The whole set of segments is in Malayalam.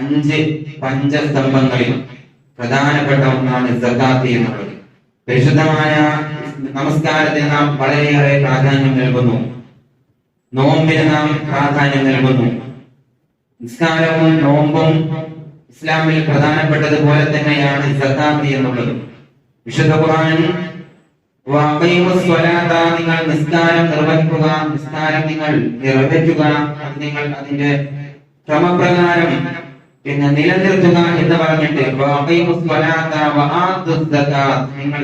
അഞ്ച് പഞ്ചസ്തംഭങ്ങളിൽ പ്രധാനപ്പെട്ട ഒന്നാണ് സക്കാത്ത് എന്നുള്ളത്. പരിശുദ്ധമായ നമസ്കാരത്തിന് നാം വളരെയേറെ പ്രാധാന്യം നൽകുന്നു. നോമ്പിന് നാം പ്രാധാന്യം നൽകുന്നു. നിസ്കാരവും നോമ്പും ഇസ്ലാമിൽ പ്രധാനപ്പെട്ടതുപോലെ തന്നെയാണ് സക്കാത്ത് എന്നുള്ളത്. വിശുദ്ധ ഖുർആൻ നിങ്ങൾ നിസ്കാരം നിർവഹിക്കുക നിസ്കാരം നിങ്ങൾ നിർവഹിക്കുക നിങ്ങൾ അതിന്റെ ക്രമപ്രകാരം പിന്നെ നിലനിർത്തുക എന്ന് പറഞ്ഞിട്ട് നിങ്ങൾ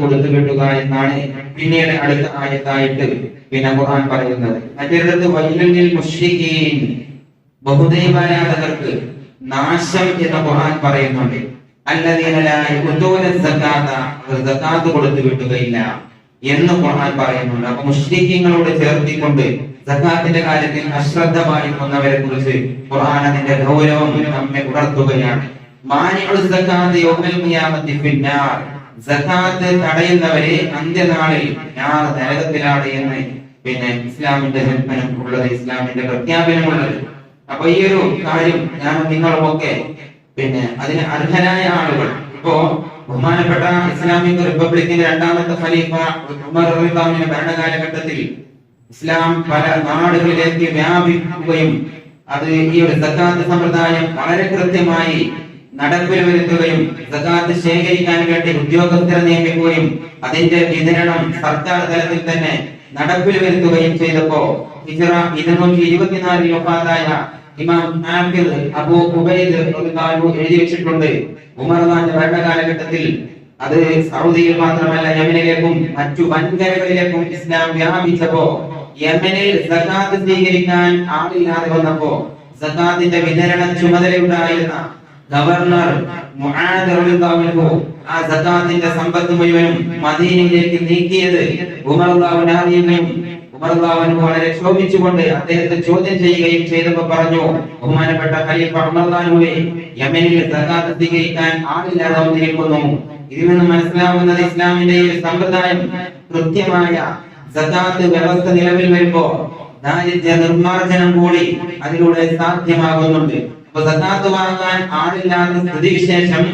കൊടുത്തു വിട്ടുക എന്നാണ് പിന്നീട് അടുത്ത ആയത്തായിട്ട് പിന്നെ ഖുർആൻ പറയുന്നത്. മറ്റേത് വൈലുൽ മുശ്രിക്കീൻ ബഹുദൈവാരാധകർക്ക് നാശം എന്ന് ഖുർആൻ പറയുന്നുണ്ട്. അല്ലദീനലായി സക്കാത്ത് കൊടുത്തു വിട്ടുകയില്ല എന്ന് ഖുർആൻ പറയുന്നുണ്ട്. അപ്പൊ മുഷ്രിക്കങ്ങളോട് ചേർത്തിക്കൊണ്ട് സക്കാത്തിന്റെ കാര്യത്തിൽ അശ്രദ്ധ പാലിക്കുന്നവരെ കുറിച്ച് ഖുർആൻ അതിന്റെ ഗൗരവം നമ്മെ ഉണർത്തുകയാണ് സക്കാത്ത് തടയുന്നവരെ അന്ത്യനാളിൽ ഞാൻ നരകത്തിലാണ് എന്ന് പിന്നെ ഇസ്ലാമിന്റെ ജന്മനം ഉള്ളത് ഇസ്ലാമിന്റെ പ്രഖ്യാപനമുള്ളത് അപ്പൊ ഈ ഒരു കാര്യം ഞാൻ നിങ്ങളുമൊക്കെ പിന്നെ അതിന് അർഹനായ ആളുകൾ. ഇപ്പോ ബഹുമാനപ്പെട്ട ഇസ്ലാമിക് റിപ്പബ്ലിക്കിന്റെ രണ്ടാമത്തെ ഖലീഫ ഉമർ റളിയല്ലാഹുവിന്റെ ഭരണകാലഘട്ടത്തിൽ ഇസ്ലാം പല നാടുകളിലേക്ക് വ്യാപിക്കുകയും അത് ഈ ഒരു സക്കാത്ത് സമ്പ്രദായം വളരെ കൃത്യമായി നടപ്പിൽ വരുത്തുകയും സക്കാത്ത് ശേഖരിക്കാൻ വേണ്ടി ഉദ്യോഗസ്ഥരെ നിയമിക്കുകയും അതിന്റെ വിതരണം സർക്കാർ തലത്തിൽ തന്നെ നടപ്പിൽ വരുത്തുകയും ചെയ്തപ്പോ ഹിജറ ഇരുന്നൂറ്റി ഇരുപത്തിനാലിൽ വഫാത്തായ ഇമാം ആബിദ് അബൂ ഉബൈദ് എഴുതി വെച്ചിട്ടുണ്ട്. ഉമർ ഖാന്റെ ഭരണകാലഘട്ടത്തിൽ അത് സൗദിയിൽ മാത്രമല്ല യമനിലേക്കും മറ്റു വൻകരകളിലേക്കും ഇസ്ലാം വ്യാപിച്ചപ്പോ യമനിൽ സകാത്ത് സ്വീകരിക്കാൻ ആളില്ലാതെ വന്നപ്പോ സകാത്തിന്റെ വിതരണ ചുമതലയുണ്ടായിരുന്ന ഗവർണർ ആ സകാത്തിന്റെ സമ്പത്ത് മുഴുവനും മദീനയിലേക്ക് നീക്കിയത് ഉമർ അൻഹു അറിയുകയും ഉമർ വളരെ ക്ഷോഭിച്ചുകൊണ്ട് അദ്ദേഹത്തെ ചോദ്യം ചെയ്യുകയും ചെയ്തപ്പോൾ പറഞ്ഞു ബഹുമാനപ്പെട്ട ഖലീഫ ഉമർ യമനിൽ സക്കാത്ത് സ്വീകരിക്കാൻ ആളില്ലാതെ വന്നിരിക്കുന്നു ഇതിൽ നിന്ന് മനസ്സിലാവുന്നത് ഇസ്ലാമിന്റെ ഒരു സമ്പ്രദായം കൃത്യമായ സക്കാത്ത് വ്യവസ്ഥ നിലവിൽ വരുമ്പോ ദാരിദ്ര്യ നിർമ്മാർജനം കൂടി അതിലൂടെ സാധ്യമാകുന്നുണ്ട്. അപ്പൊ സക്കാത്ത് വാങ്ങാൻ ആളില്ലാത്ത സ്ഥിതിവിശേഷം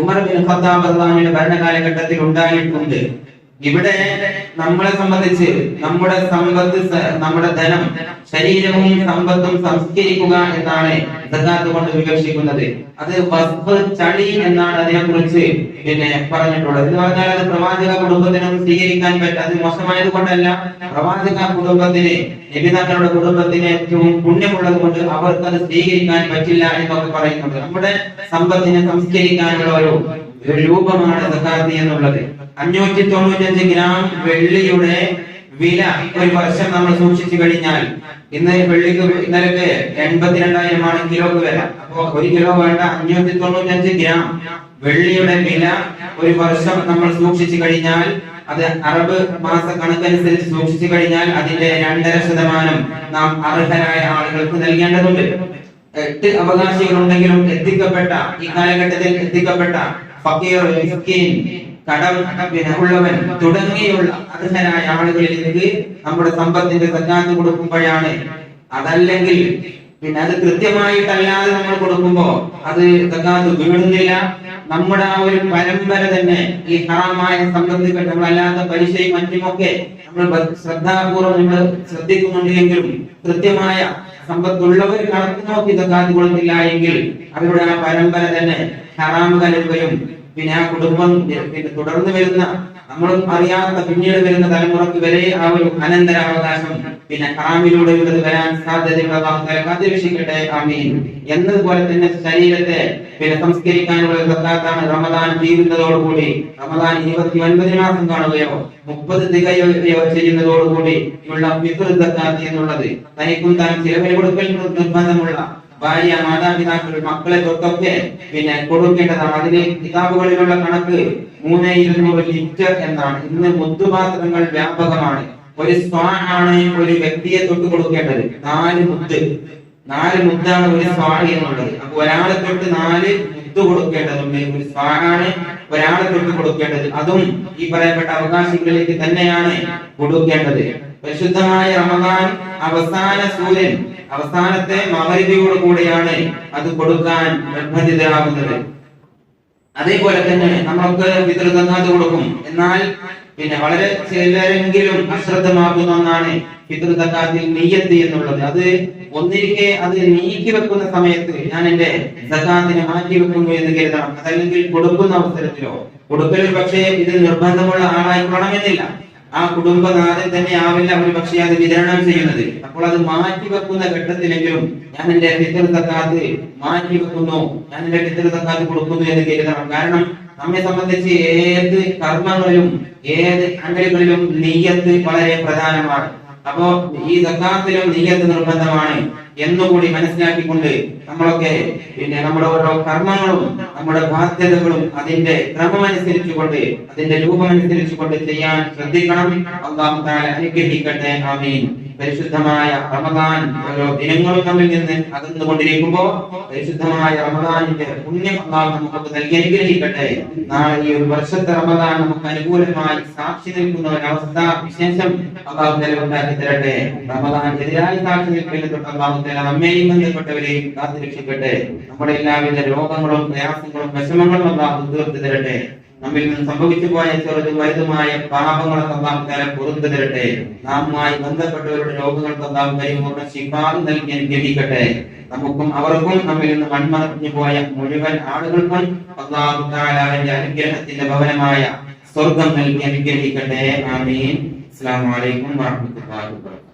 ഉമർ ബിൻ ഖത്താബ് ഭരണകാലഘട്ടത്തിൽ ഉണ്ടായിട്ടുണ്ട്. ഇവിടെ നമ്മളെ സംബന്ധിച്ച് നമ്മുടെ സമ്പത്ത് നമ്മുടെ ധനം ശരീരവും സമ്പത്തും സംസ്കരിക്കുക എന്നാണ് സക്കാത്ത് കൊണ്ട് വിവക്ഷിക്കുന്നത്. അത് വസ്ഫ് ചളി എന്നാണ് അതിനെ കുറിച്ച് പിന്നെ പറഞ്ഞിട്ടുള്ളത്. എന്ന് പറഞ്ഞാൽ അത് പ്രവാചക കുടുംബത്തിനും സ്വീകരിക്കാൻ പറ്റും അത് മോശമായത് കൊണ്ടല്ല. പ്രവാചക കുടുംബത്തിന് തങ്ങളുടെ കുടുംബത്തിന് ഏറ്റവും പുണ്യമുള്ളത് കൊണ്ട് അവർക്ക് അത് സ്വീകരിക്കാൻ പറ്റില്ല എന്നൊക്കെ പറയുന്നുണ്ട്. നമ്മുടെ സമ്പത്തിനെ സംസ്കരിക്കാനുള്ള ഒരു രൂപമാണ് സക്കാത്ത് എന്നുള്ളത്. അഞ്ഞൂറ്റി തൊണ്ണൂറ്റഞ്ച് ഗ്രാം വെള്ളിയുടെ വില ഒരു വർഷം നമ്മൾ സൂക്ഷിച്ചു കഴിഞ്ഞാൽ ഇന്ന് വെള്ളിക്ക് ഇന്നലക്ക് എൺപത്തിരണ്ടായിരമാണ് കിലോക്ക് വില. അപ്പോ ഒരു കിലോ വേണ്ട അഞ്ഞൂറ്റി തൊണ്ണൂറ്റഞ്ച് ഗ്രാം വെള്ളിയുടെ വില ഒരു വർഷം നമ്മൾ സൂക്ഷിച്ചു കഴിഞ്ഞാൽ അത് അറബ് മാസ കണക്കനുസരിച്ച് സൂക്ഷിച്ചു കഴിഞ്ഞാൽ അതിന്റെ രണ്ടര ശതമാനം നാം അർഹരായ ആളുകൾക്ക് നൽകേണ്ടതുണ്ട്. എട്ട് അവകാശികളുണ്ടെങ്കിലും എത്തിക്കപ്പെട്ട ഈ കാലഘട്ടത്തിൽ എത്തിക്കപ്പെട്ട കടം തുടങ്ങിയുള്ള അർഹരായ ആളുകളിലേക്ക് നമ്മുടെ സമ്പത്തിന്റെ സക്കാത്ത് കൊടുക്കുമ്പോഴാണ് അതല്ലെങ്കിൽ പിന്നെ അത് കൃത്യമായിട്ടല്ലാതെ നമ്മൾ കൊടുക്കുമ്പോ അത് സക്കാത്ത് വീഴുന്നില്ല. നമ്മുടെ ആ ഒരു പരമ്പര തന്നെ ഈ ഹറാമായ സമ്പത്ത് നമ്മളല്ലാത്ത പലിശയും മറ്റുമൊക്കെ നമ്മൾ ശ്രദ്ധാപൂർവം നമ്മൾ ശ്രദ്ധിക്കുന്നുണ്ടെങ്കിലും കൃത്യമായ സമ്പത്തുള്ളവർ കണക്ക് നോക്കി സക്കാത്ത് കൊടുത്തില്ല എങ്കിൽ അവരുടെ ആ പരമ്പര തന്നെ ഹറാം കലരുകയും പിന്നെ ആ കുടുംബം പിന്നെ തുടർന്ന് വരുന്ന നമ്മളും അറിയാത്ത പിന്നീട് വരുന്ന തലമുറയ്ക്ക് വരെ ആ ഒരു അനന്തരാവകാശം പിന്നെ ഹറാമിലൂടെ ഉള്ളത് വരാൻ സാധ്യതയുള്ള കാത്തിരക്ഷിക്കട്ടെ ആമീൻ. എന്നതുപോലെ തന്നെ ശരീരത്തെ പിന്നെ സംസ്കരിക്കാനുള്ള സക്കാത്താണ് റമദാൻ തീരുന്നതോടുകൂടി റമദാൻ ഇരുപത്തി ഒൻപത് മാസം കാണുകയോ മുപ്പത് തികയോ ചെയ്യുന്നതോടുകൂടി ഉള്ള ഫിത്ർ സക്കാത്ത് എന്നുള്ളത് തനിക്കും താൻ ചിലവിൽ കൊടുക്കൽ നിർബന്ധമുള്ള ഭാര്യ മാതാപിതാക്കൾ മക്കളെ തൊട്ടൊക്കെ പിന്നെ കൊടുക്കേണ്ടതാണ് അതിന് കിതാബുകളിലുള്ള കണക്ക് മൂന്ന് ഇരുന്നൂറ് ലിറ്റർ എന്നാണ്. ഇന്ന് മുത്തുപാത്രങ്ങൾ വ്യാപകമാണ്. ഒരു സ്വാ ഒരു വ്യക്തിയെ തൊട്ട് കൊടുക്കേണ്ടത്. നാല് മുത്ത്. നാല് മുത്താണ് ഒരു സ്വാ എന്നുള്ളത്. അപ്പൊ ഒരാളെ തൊട്ട് നാല് മുത്ത് കൊടുക്കേണ്ടതുണ്ട്. ഒരു സ്വാ ആണ് ഒരാളെ തൊട്ട് കൊടുക്കേണ്ടത്. അതും ഈ പറയപ്പെട്ട അവകാശികളിലേക്ക് തന്നെയാണ് കൊടുക്കേണ്ടത്. പരിശുദ്ധമായ റമദാൻ അവസാന സൂര്യൻ അവസാനത്തെ മകരിബിയോട് കൂടിയാണ് അത് കൊടുക്കാൻ നിർബന്ധിതരാകുന്നത്. അതേപോലെ തന്നെ നമ്മൾക്ക് പിതൃതങ്ങാത് കൊടുക്കും. എന്നാൽ പിന്നെ വളരെ ചിലരെങ്കിലും അശ്രദ്ധമാകുന്ന ഒന്നാണ് പിതൃതക്കാത്തിൽ നെയ്യത്ത് എന്നുള്ളത്. അത് ഒന്നിരിക്കെ അത് നീക്കി വെക്കുന്ന സമയത്ത് ഞാൻ എന്റെ സക്കാത്തിനെ മാറ്റി വെക്കുന്നു എന്ന് കരുതണം. അതല്ലെങ്കിൽ കൊടുക്കുന്ന അവസരത്തിലോ. കൊടുക്കൽ പക്ഷേ ഇത് നിർബന്ധമുള്ള ആളായിക്കൊള്ളണമെന്നില്ല ആ കുടുംബനാഥൻ തന്നെ ആവില്ല ഒരു പക്ഷേ അത് വിതരണം ചെയ്യുന്നത്. അപ്പോൾ അത് മാറ്റി വെക്കുന്ന ഘട്ടത്തിലെങ്കിലും ഞാൻ എന്റെ പിതൃ സക്കാത്ത് മാറ്റി വെക്കുന്നു ഞാൻ എന്റെ പിതൃ സക്കാത്ത് കൊടുക്കുന്നു എന്ന് കരുതണം. കാരണം നമ്മെ സംബന്ധിച്ച് ഏത് കർമ്മങ്ങളിലും ഏത് അമലുകളിലും നെയ്യത്ത് വളരെ പ്രധാനമാണ്. അപ്പോ ഈ സക്കാത്തിലും നീയത്ത് നിർബന്ധമാണ് എന്നുകൂടി മനസ്സിലാക്കിക്കൊണ്ട് നമ്മളൊക്കെ പിന്നെ നമ്മുടെ ഓരോ കർമ്മങ്ങളും നമ്മുടെ ബാധ്യതകളും അതിന്റെ ക്രമമനുസരിച്ചുകൊണ്ട് അതിന്റെ രൂപമനുസരിച്ചുകൊണ്ട് ചെയ്യാൻ ശ്രദ്ധിക്കണം. അള്ളാഹു താല അനുഗ്രഹിക്കട്ടെ. ആമീൻ. പരിശുദ്ധമായ റമദാൻ ഓരോ ദിനങ്ങളും നമ്മിൽ നിന്ന് അകന്നുകൊണ്ടിരിക്കുമ്പോ പരിശുദ്ധമായ റമദാനിന്റെ പുണ്യം അള്ളാഹു നമുക്ക് നൽകി അനുഗ്രഹിക്കട്ടെ. നാളെ ഈ ഒരു വർഷത്തെ റമദാൻ നമുക്ക് അനുകൂലമായി സാക്ഷി നിൽക്കുന്ന ഒരവസ്ഥ വിശേഷം അള്ളാഹു തല ഉണ്ടാക്കി തരട്ടെ. റമദാൻ എതിരായി സാക്ഷി നിൽക്കുന്ന തൊട്ട് അള്ളാഹു തല നമ്മെയും ബന്ധപ്പെട്ടവരെയും കാത്തു രക്ഷിക്കട്ടെ നമ്മുടെ എല്ലാവിധ രോഗങ്ങളും പ്രയാസങ്ങളും വിഷമങ്ങളും അള്ളാഹു തീർത്തു തരട്ടെ. നമ്മിൽ നിന്ന് സംഭവിച്ചു പോയ ചെറുതും വലുതുമായ പാപങ്ങളൊക്കെ നാം തല പുറത്തു തരട്ടെ. നാമുമായി ബന്ധപ്പെട്ടവരുടെ രോഗങ്ങൾക്ക് നാം പരിപൂർണ ശിഫാവ് നൽകി അനുഗ്രഹിക്കട്ടെ. നമുക്കും അവർക്കും നമ്മിൽ നിന്ന് മൺമറഞ്ഞു പോയ മുഴുവൻ ആളുകൾക്കും അവന്റെ അനുഗ്രഹത്തിന്റെ ഭവനമായ സ്വർഗം നൽകി അനുഗ്രഹിക്കട്ടെ. ആമീൻ. അസ്സലാമു അലൈക്കും വറഹ്മത്തുള്ളാഹി വബറകാതുഹു.